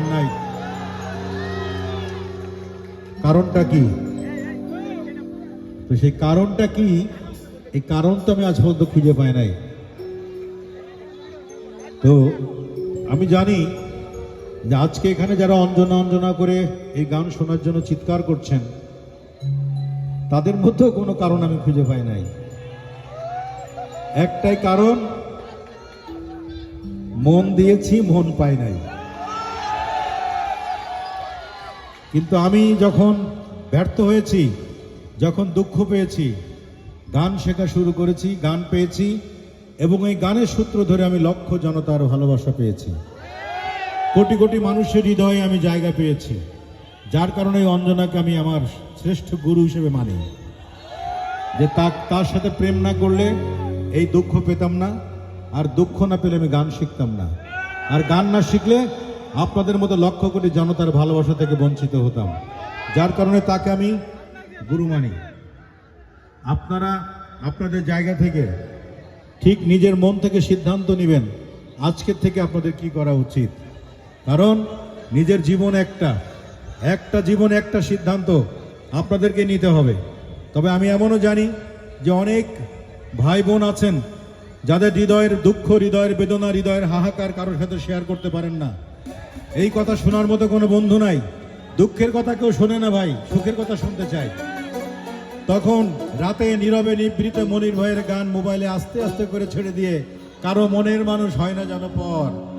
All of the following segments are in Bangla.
নাই। কারণটা কি? তো সেই কারণটা কি? এই কারণ তো আমি আজ পর্যন্ত খুঁজে পাই নাই। তো আমি জানি যে আজকে এখানে যারা অঞ্জনা অঞ্জনা করে এই গান শোনার জন্য চিৎকার করছেন, তাদের মধ্যেও কোনো কারণ আমি খুঁজে পাই নাই। একটাই কারণ, মন দিয়েছি, মন পাই নাই। কিন্তু আমি যখন ব্যর্থ হয়েছি, যখন দুঃখ পেয়েছি, গান শেখা শুরু করেছি, গান পেয়েছি, এবং এই গানের সূত্র ধরে আমি লক্ষ জনতার ভালোবাসা পেয়েছি। কোটি কোটি মানুষের হৃদয়ে আমি জায়গা পেয়েছি, যার কারণে অঞ্জনাকে আমি আমার শ্রেষ্ঠ গুরু হিসেবে মানি। যে তার সাথে প্রেম না করলে এই দুঃখ পেতাম না, আর দুঃখ না পেলে আমি গান শিখতাম না। আর গান না শিখলে আপনাদের মতো লক্ষ কোটি জনতার ভালোবাসা থেকে বঞ্চিত হতাম। যার কারণে তাকে আমি গুরু মানি। আপনারা আপনাদের জায়গা থেকে ঠিক নিজের মন থেকে সিদ্ধান্ত নেবেন আজকের থেকে আপনাদের কি করা উচিত। কারণ নিজের জীবন একটা একটা জীবন একটা সিদ্ধান্ত আপনাদেরকে নিতে হবে। তবে আমি এমনও জানি যে অনেক ভাই বোন আছেন যাদের হৃদয়ের দুঃখ, হৃদয়ের বেদনা, হৃদয়ের হাহাকার কারোর সাথে শেয়ার করতে পারেন না। এই কথা শোনার মতো কোনো বন্ধু নাই। দুঃখের কথা কেউ শোনে না ভাই, সুখের কথা শুনতে চায়। তখন রাতে নীরবে নিবৃত মনির ভাইয়ের গান মোবাইলে আস্তে আস্তে করে ছেড়ে দিয়ে কারও মনের মানুষ হয় না যেন পর।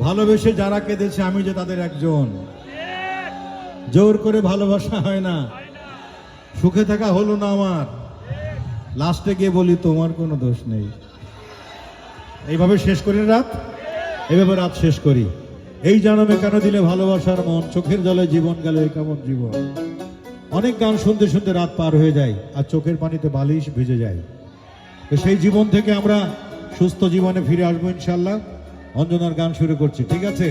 ভালোবেসে যারা কেঁদেছে, আমি যে তাদের একজন। জোর করে ভালোবাসা হয় না। সুখে থাকা হলো না আমার। লাস্টে গিয়ে বলি, তোমার কোনো দোষ নেই। এইভাবে শেষ করি রাত? এইভাবে রাত শেষ করি। এই জানমে কেন দিলে ভালোবাসার মন? চোখের জলে জীবন গেলে কেমন জীবন? অনেক গান শুনতে শুনতে রাত পার হয়ে যায় আর চোখের পানিতে বালিশ ভিজে যায়। তো সেই জীবন থেকে আমরা সুস্থ জীবনে ফিরে আসব ইনশাল্লাহ। অঞ্জনার গান শুরু করছি, ঠিক আছে?